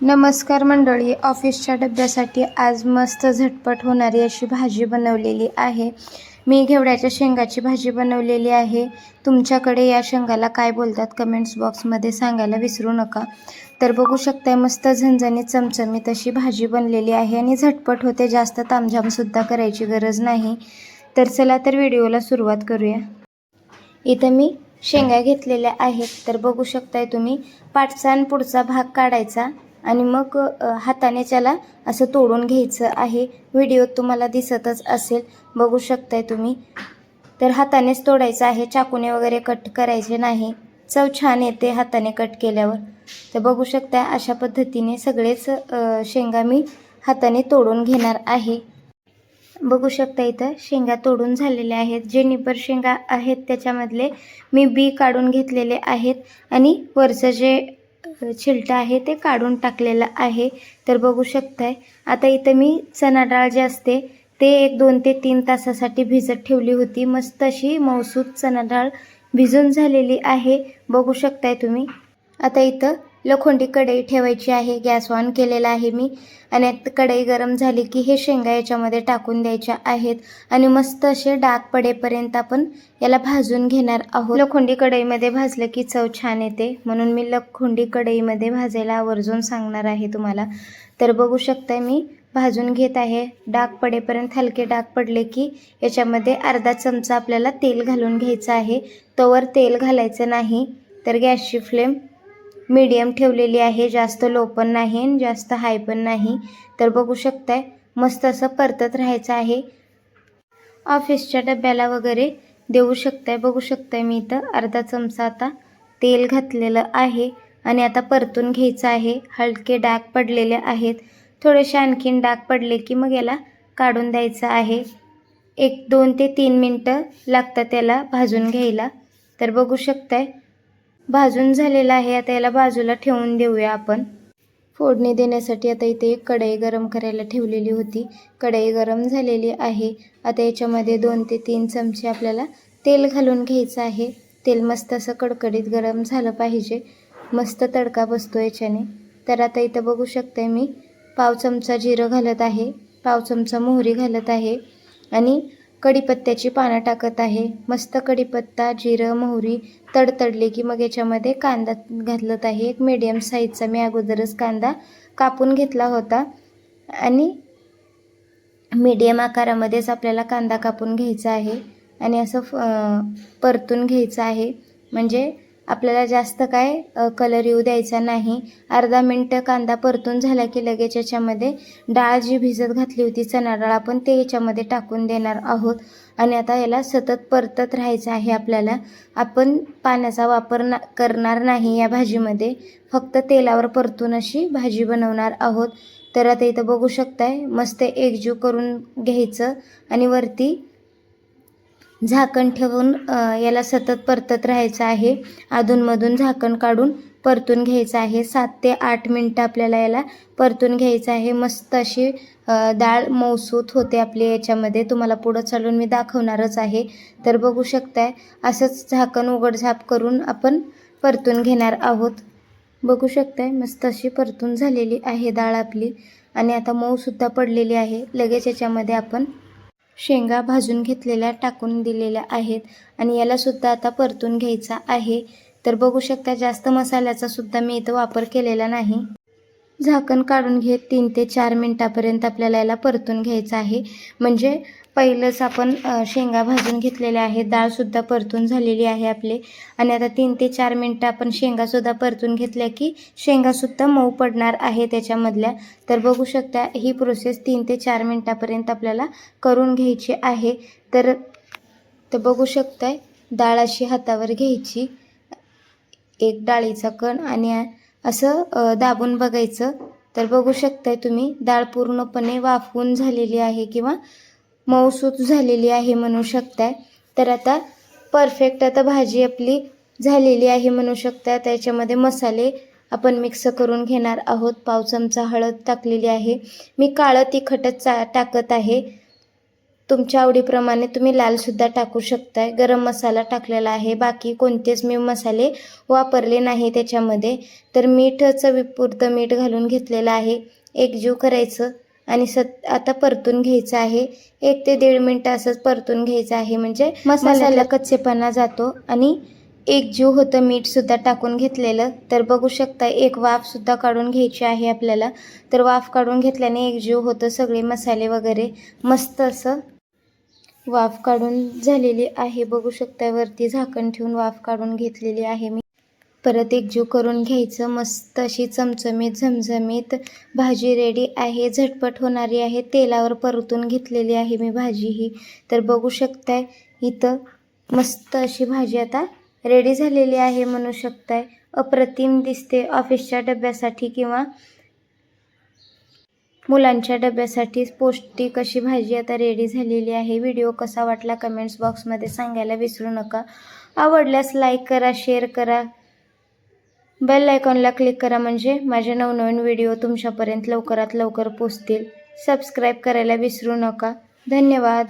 नमस्कार मंडळी ऑफिसच्या डब्यासाठी आज मस्त झटपट होणारी अशी भाजी बनवलेली आहे. मी घेवड्याच्या शेंगाची भाजी बनवलेली आहे. तुमच्याकडे या शेंगाला काय बोलतात कमेंट्स बॉक्समध्ये सांगायला विसरू नका. तर बघू शकताय मस्त झणझणीत चमचमीत अशी भाजी बनलेली आहे आणि झटपट होते जास्त तामझामसुद्धा करायची गरज नाही. तर चला तर व्हिडिओला सुरुवात करूया. इथं मी शेंगा घेतलेल्या आहेत. तर बघू शकताय तुम्ही पाठचा आणि पुढचा भाग काढायचा. आणि मग हाताने त्याला असं तोडून घ्यायचं आहे. व्हिडिओत तुम्हाला दिसतच असेल बघू शकताय तुम्ही. तर हातानेच तोडायचं आहे चाकूने वगैरे कट करायचे नाही. चव छान येते हाताने कट केल्यावर. तर बघू शकता अशा पद्धतीने सगळेच शेंगा मी हाताने तोडून घेणार आहे. बघू शकता इथं शेंगा तोडून झालेल्या आहेत. जे निपर शेंगा आहेत त्याच्यामधले मी बी काढून घेतलेले आहेत. आणि वरचं जे छिलटं आहे ते काढून टाकलेलं आहे. तर बघू शकताय आता इथं मी चणा डाळ जे असते ते एक दोन ते तीन तासासाठी भिजत ठेवली होती. मस्त अशी मौसूद चणा डाळ भिजून झालेली आहे. बघू शकताय तुम्ही. आता इथं लोखंडी कढई ठेवायची आहे. गॅस ऑन केलेला आहे मी. आणि कढई गरम झाली की हे शेंगा याच्यामध्ये टाकून द्यायच्या आहेत. आणि मस्त असे डाग पडेपर्यंत आपण याला भाजून घेणार आहोत. लोखंडी कढईमध्ये भाजलं की चव छान येते. म्हणून मी लोखंडी कढईमध्ये भाजायला आवर्जून सांगणार आहे तुम्हाला. तर बघू शकताय मी भाजून घेत आहे. डाग पडेपर्यंत हलके डाग पडले की याच्यामध्ये अर्धा चमचा आपल्याला तेल घालून घ्यायचं आहे. तोवर तेल घालायचं नाही. तर गॅसची फ्लेम मीडियम ठेवलेली आहे. जास्त लो पण नाही आणि जास्त हाय पण नाही. तर बघू शकताय मस्त असं परतत राहायचं आहे. ऑफिसच्या डब्याला वगैरे देऊ शकताय बघू शकताय मी इथं. अर्धा चमचा आता तेल घातलेलं आहे आणि आता परतून घ्यायचं आहे. हलके डाग पडलेले आहेत. थोडेसे आणखीन डाग पडले की मग याला काढून द्यायचं आहे. एक दोन ते तीन मिनटं लागतात त्याला भाजून घ्यायला. तर बघू शकताय भाजून झालेला आहे. आता याला बाजूला ठेवून देऊया आपण. फोडणी देण्यासाठी आता इथे एक कढई गरम करायला ठेवलेली होती. कढई गरम झालेली आहे. आता याच्यामध्ये दोन ते तीन चमचे आपल्याला तेल घालून घ्यायचं आहे. तेल मस्त असं कडकडीत गरम झालं पाहिजे. मस्त तडका बसतो याच्याने. तर आता इथं बघू शकते मी पाव चमचा जिरं घालत आहे. पाव चमचा मोहरी घालत आहे. आणि कढीपत्त्याची पानं टाकत आहे. मस्त कढीपत्ता जिरं मोहरी तडतडले की मग याच्यामध्ये कांदा घातलत आहे. एक मीडियम साईजचा मी अगोदरच कांदा कापून घेतला होता. आणि मीडियम आकारामध्येच आपल्याला कांदा कापून घ्यायचा आहे. आणि असं फ- परतून घ्यायचं आहे. म्हणजे आपल्याला जास्त काय कलर येऊ द्यायचा नाही. अर्धा मिनटं कांदा परतून झाला की लगेच याच्यामध्ये डाळ जी भिजत घातली होती चणा डाळ आपण ते याच्यामध्ये टाकून देणार आहोत. आणि आता याला सतत परतत राहायचं आहे आपल्याला. आपण पाण्याचा वापर ना करणार नाही या भाजीमध्ये. फक्त तेलावर परतून अशी भाजी बनवणार आहोत. तर आता इथं बघू शकताय मस्त एकजीव करून घ्यायचं. आणि वरती झाकण ठेवून याला सतत परतत राहायचं आहे. अधूनमधून झाकण काढून परतून घ्यायचं आहे. सात ते आठ मिनटं आपल्याला याला परतून घ्यायचं आहे. मस्त अशी डाळ मौसूत होते आपली याच्यामध्ये. तुम्हाला पुढं चालून मी दाखवणारच आहे. तर बघू शकताय असंच झाकण उघडझाप करून आपण परतून घेणार आहोत. बघू शकताय मस्त अशी परतून झालेली आहे डाळ आपली. आणि आता मऊसुद्धा पडलेली आहे. लगेच याच्यामध्ये आपण शेंगा भाजून घेतलेल्या टाकून दिलेल्या आहेत आणि याला सुद्धा आता परतून घ्यायचा आहे. तर बघू शकता जास्त मसाल्याचा सुद्धा मी इथं वापर केलेला नाही. झाकण काढून घेत तीन ते चार मिनटापर्यंत आपल्याला याला परतून घ्यायचं आहे. म्हणजे पहिलंच आपण शेंगा भाजून घेतलेल्या आहेत. डाळसुद्धा परतून झालेली आहे आपले. आणि आता तीन ते चार मिनटं आपण शेंगासुद्धा परतून घेतल्या की शेंगासुद्धा मऊ पडणार आहे त्याच्यामधल्या. तर बघू शकता ही प्रोसेस तीन ते चार मिनटापर्यंत आपल्याला करून घ्यायची आहे. तर तर बघू शकताय डाळ अशी हातावर घ्यायची. एक डाळीचा कण आणि असं दाबून बघायचं. तर बघू शकताय तुम्ही डाळ पूर्णपणे वाफवून झालेली आहे किंवा मऊसूत झालेली आहे म्हणू शकताय. तर आता परफेक्ट आता भाजी आपली झालेली आहे म्हणू शकताय. त्याच्यामध्ये मसाले आपण मिक्स करून घेणार आहोत. पाव चमचा हळद टाकलेली आहे. मी काळं तिखटच चा टाकत आहे. तुमच्या आवडीप्रमाणे तुम्ही लालसुद्धा टाकू शकताय. गरम मसाला टाकलेला आहे. बाकी कोणतेच मी मसाले वापरले नाही त्याच्यामध्ये. तर मीठ चवीपुरतं मीठ घालून घेतलेलं आहे. एकजीव करायचं आणि सत आता परतून घ्यायचं आहे. एक ते दीड मिनटं असंच परतून घ्यायचं आहे. म्हणजे मसाल्याला कच्चेपणा जातो. आणि एकजीव होतं मीठसुद्धा टाकून घेतलेलं. तर बघू शकता एक वाफसुद्धा काढून घ्यायची आहे आपल्याला. तर वाफ काढून घेतल्याने एकजीव होतं सगळे मसाले वगैरे. मस्त असं वाफ काढून झालेली आहे. बघू शकता वरती झाकण ठेवून वाफ काढून घेतलेली आहे मी. परत एकजीव करून घ्यायचं. मस्त अशी चमचमीत झमझमीत भाजी रेडी आहे. झटपट होणारी आहे. तेलावर परतून घेतलेली आहे मी भाजी ही. तर बघू शकताय इथं मस्त अशी भाजी आता रेडी झालेली आहे म्हणू शकताय. अप्रतिम दिसते. ऑफिसच्या डब्यासाठी किंवा मुलांच्या डब्यासाठी पौष्टिक अशी भाजी आता रेडी झालेली आहे? व्हिडिओ कसा वाटला कमेंट्स बॉक्समध्ये सांगायला विसरू नका. आवडल्यास लाईक करा शेअर करा. बेल आयकॉनला क्लिक करा म्हणजे माझे नवनवीन व्हिडिओ तुमच्यापर्यंत लवकरात लवकर पोचतील. सबस्क्राईब करायला विसरू नका. धन्यवाद.